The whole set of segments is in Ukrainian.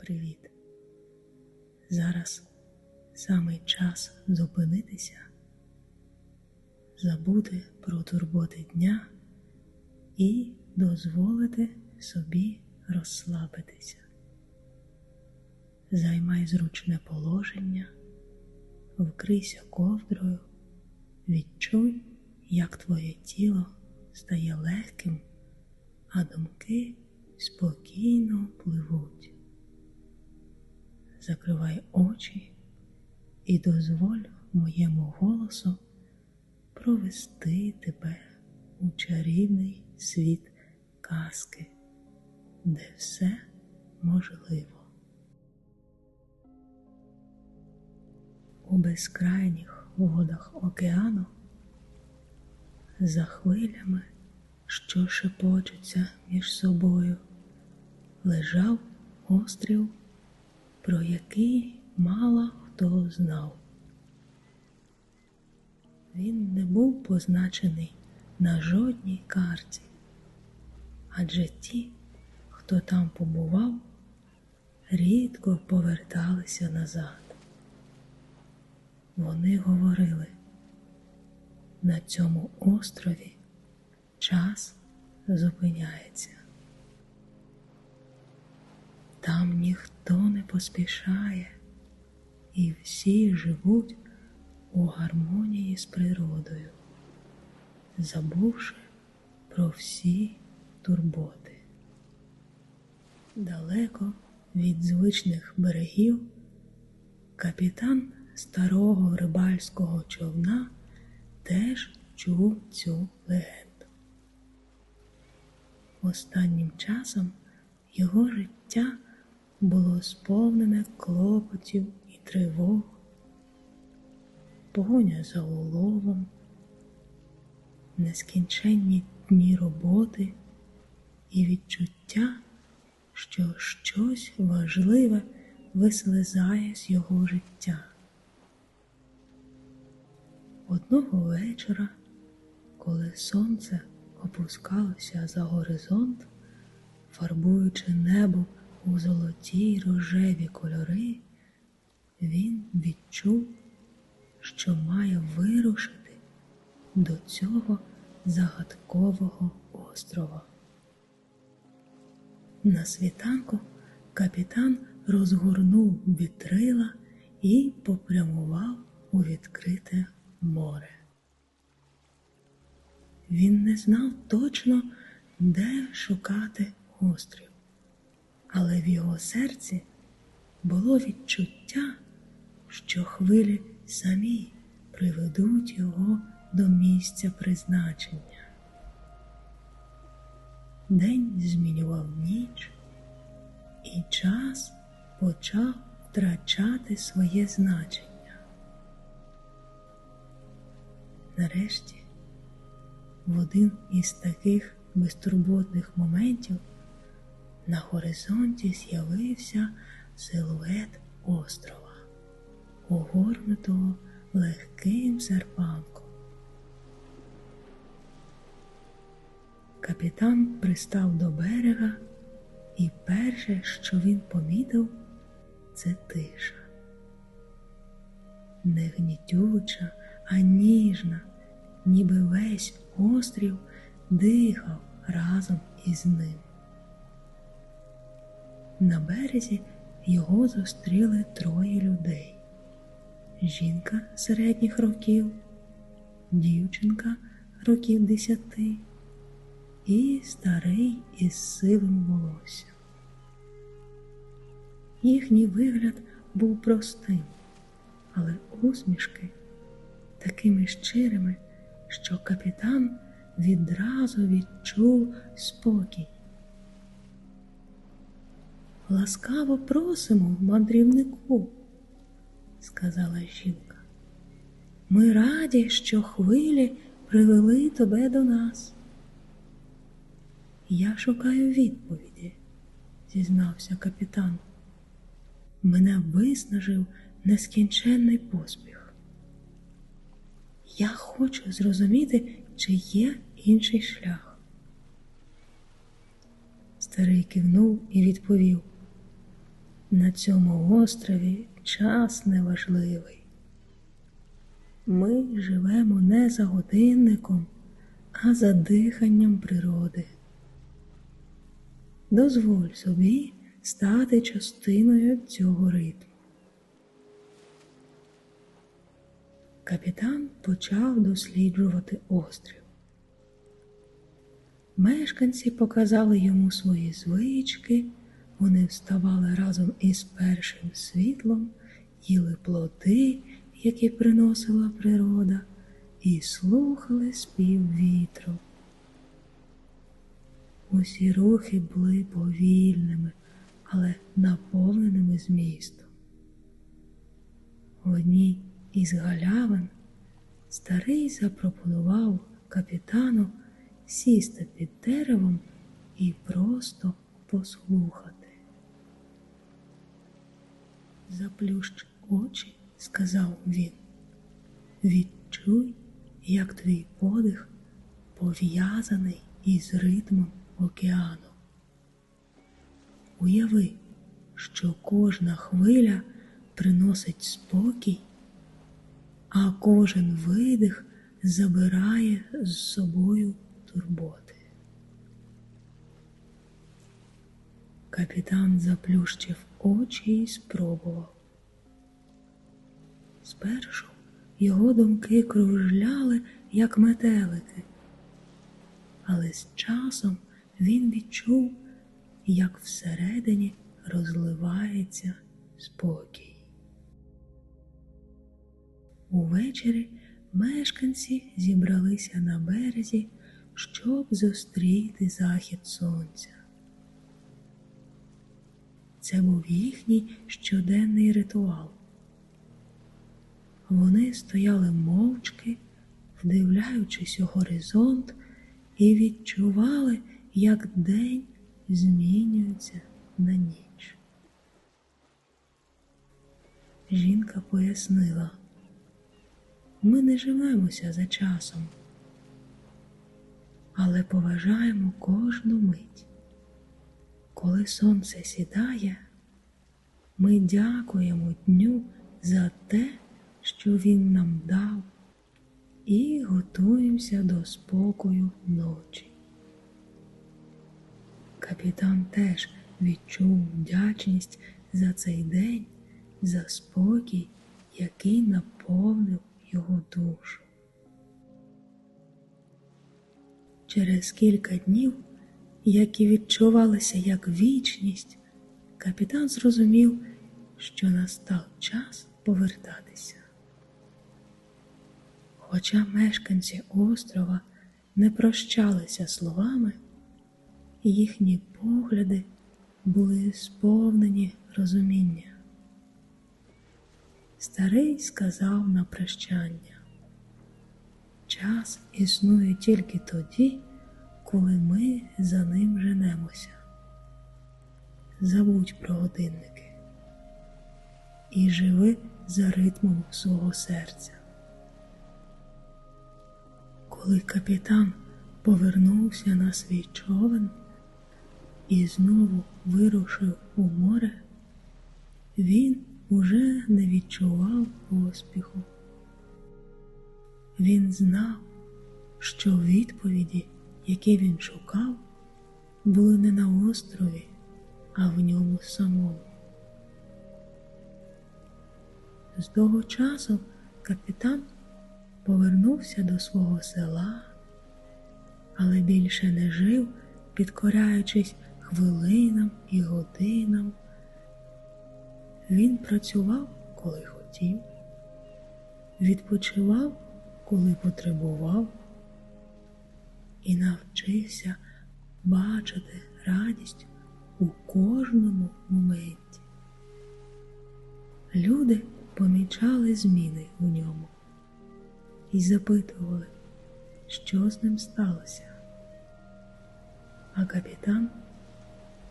Привіт. Зараз самий час зупинитися, забути про турботи дня і дозволити собі розслабитися. Займай зручне положення, вкрийся ковдрою, відчуй, як твоє тіло стає легким, а думки спокійно пливуть. Закривай очі і дозволь моєму голосу провести тебе у чарівний світ казки, де все можливо. У безкрайніх водах океану за хвилями, що шепочуться між собою, лежав острів, про який мало хто знав. Він не був позначений на жодній карті, адже ті, хто там побував, рідко поверталися назад. Вони говорили, на цьому острові час зупиняється. Там ніхто не поспішає, і всі живуть у гармонії з природою, забувши про всі турботи. Далеко від звичних берегів капітан старого рибальського човна теж чув цю легенду. Останнім часом його життя було сповнене клопотів і тривог, погоня за уловом, нескінченні дні роботи і відчуття, що щось важливе вислизає з його життя. Одного вечора, коли сонце опускалося за горизонт, фарбуючи небо у золоті рожеві кольори, він відчув, що має вирушити до цього загадкового острова. На світанку капітан розгорнув вітрила і попрямував у відкрите море. Він не знав точно, де шукати острів, але в його серці було відчуття, що хвилі самі приведуть його до місця призначення. День змінював ніч, і час почав втрачати своє значення. Нарешті, в один із таких безтурботних моментів на горизонті з'явився силует острова, огорнутого легким серпанком. Капітан пристав до берега, і перше, що він помітив, це тиша. Не гнітюча, а ніжна, ніби весь острів дихав разом із ним. На березі його зустріли троє людей: жінка середніх років, дівчинка років десяти і старий із сивим волоссям. Їхній вигляд був простим, але усмішки такими щирими, що капітан відразу відчув спокій. Ласкаво просимо, мандрівнику, сказала жінка. Ми раді, що хвилі привели тебе до нас. Я шукаю відповіді, зізнався капітан. Мене виснажив нескінченний поспіх. Я хочу зрозуміти, чи є інший шлях. Старий кивнув і відповів На цьому острові час неважливий. Ми живемо не за годинником, а за диханням природи. Дозволь собі стати частиною цього ритму. Капітан почав досліджувати острів. Мешканці показали йому свої звички, вони вставали разом із першим світлом, їли плоди, які приносила природа, і слухали спів вітру. Усі рухи були повільними, але наповненими змістом. В одній із галявин старий запропонував капітану сісти під деревом і просто послухати. Заплющ очі, сказав він, відчуй, як твій подих пов'язаний із ритмом океану. Уяви, що кожна хвиля приносить спокій, а кожен видих забирає з собою турботи. Капітан заплющив очі і спробував. Спершу його думки кружляли, як метелики, але з часом він відчув, як всередині розливається спокій. Увечері мешканці зібралися на березі, щоб зустріти захід сонця. Це був їхній щоденний ритуал. Вони стояли мовчки, вдивляючись у горизонт, і відчували, як день змінюється на ніч. Жінка пояснила, ми не живемося за часом, але поважаємо кожну мить. Коли сонце сідає, ми дякуємо дню за те, що він нам дав, і готуємося до спокою ночі. Капітан теж відчув вдячність за цей день, за спокій, який наповнив його душу. Через кілька днів, які відчувалися як вічність, капітан зрозумів, що настав час повертатися. Хоча мешканці острова не прощалися словами, їхні погляди були сповнені розуміння. Старий сказав на прощання, час існує тільки тоді, коли ми за ним женемося. Забудь про годинники і живи за ритмом свого серця. Коли капітан повернувся на свій човен і знову вирушив у море, він уже не відчував поспіху. Він знав, що відповіді, які він шукав, були не на острові, а в ньому самому. З того часу капітан повернувся до свого села, але більше не жив, підкоряючись хвилинам і годинам. Він працював, коли хотів, відпочивав, коли потребував, і навчився бачити радість у кожному моменті. Люди помічали зміни у ньому і запитували, що з ним сталося. А капітан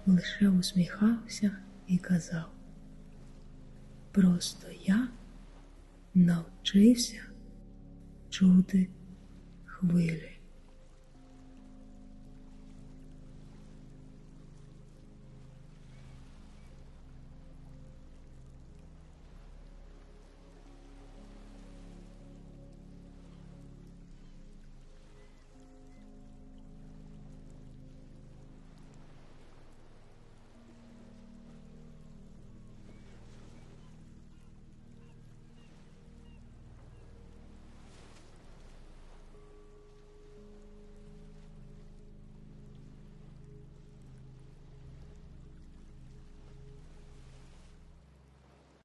лише усміхався і казав. Просто я навчився чути хвилі.